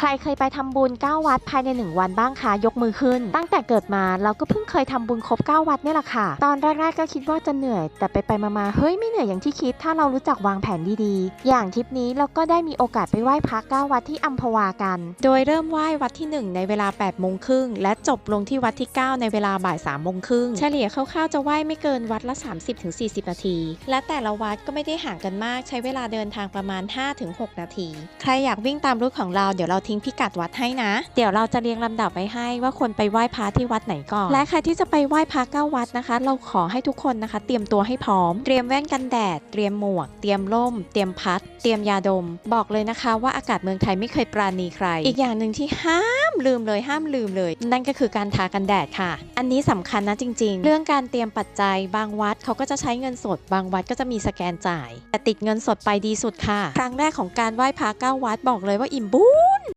ใครเคยไปทำบุญ 9 วัดภายใน 1 วันบ้างคะยกมือขึ้น ตั้งแต่เกิดมาเราก็เพิ่งเคยทำบุญครบ 9 วัดนี่แหละค่ะ ตอนแรกๆก็คิดว่าจะเหนื่อย แต่ไปไปมาๆเฮ้ยไม่เหนื่อยอย่างที่คิด ถ้าเรารู้จักวางแผนดีๆ อย่างทริปนี้เราก็ได้มีโอกาสไปไหว้พระ9วัดที่อัมพวากัน โดยเริ่มไหว้วัดที่ 1 ในเวลา8โมงครึ่งและจบลงที่วัดที่ 9 ในเวลาบ่าย3โมงครึ่งเฉลี่ยคร่าวๆจะไหว้ไม่เกินวัดละ 30-40 นาที และแต่ละวัดก็ไม่ได้ห่างกันมาก ใช้เวลาเดินทางประมาณ 5-6 นาที ใครอยากวิ่งตามรูทของเราเดี๋ยวเราทิ้งพิกัดวัดให้นะ เดี๋ยวเราจะเรียงลำดับไว้ให้ว่าควรไปไหว้พระที่วัดไหนก่อน และใครที่จะไปไหว้พระเก้าวัดนะคะ เราขอให้ทุกคนนะคะ เตรียมตัวให้พร้อม เตรียมแว่นกันแดด เตรียมหมวก เตรียมร่ม เตรียมพัด เตรียมยาดม บอกเลยนะคะว่าอากาศเมืองไทยไม่เคยปราณีใคร อีกอย่างหนึ่งที่ห้ามลืมเลยห้ามลืมเลย นั่นก็คือการทากันแดดค่ะ อันนี้สำคัญนะจริง ๆ เรื่องการเตรียมปัจจัย บางวัดเขาก็จะใช้เงินสด บางวัดก็จะมีสแกนจ่าย แต่ติดเงินสดไปดีสุดค่ะ ครั้งแรกของการไหว้พระเก้าวัดบอกเลยว่าอิ่มบุญ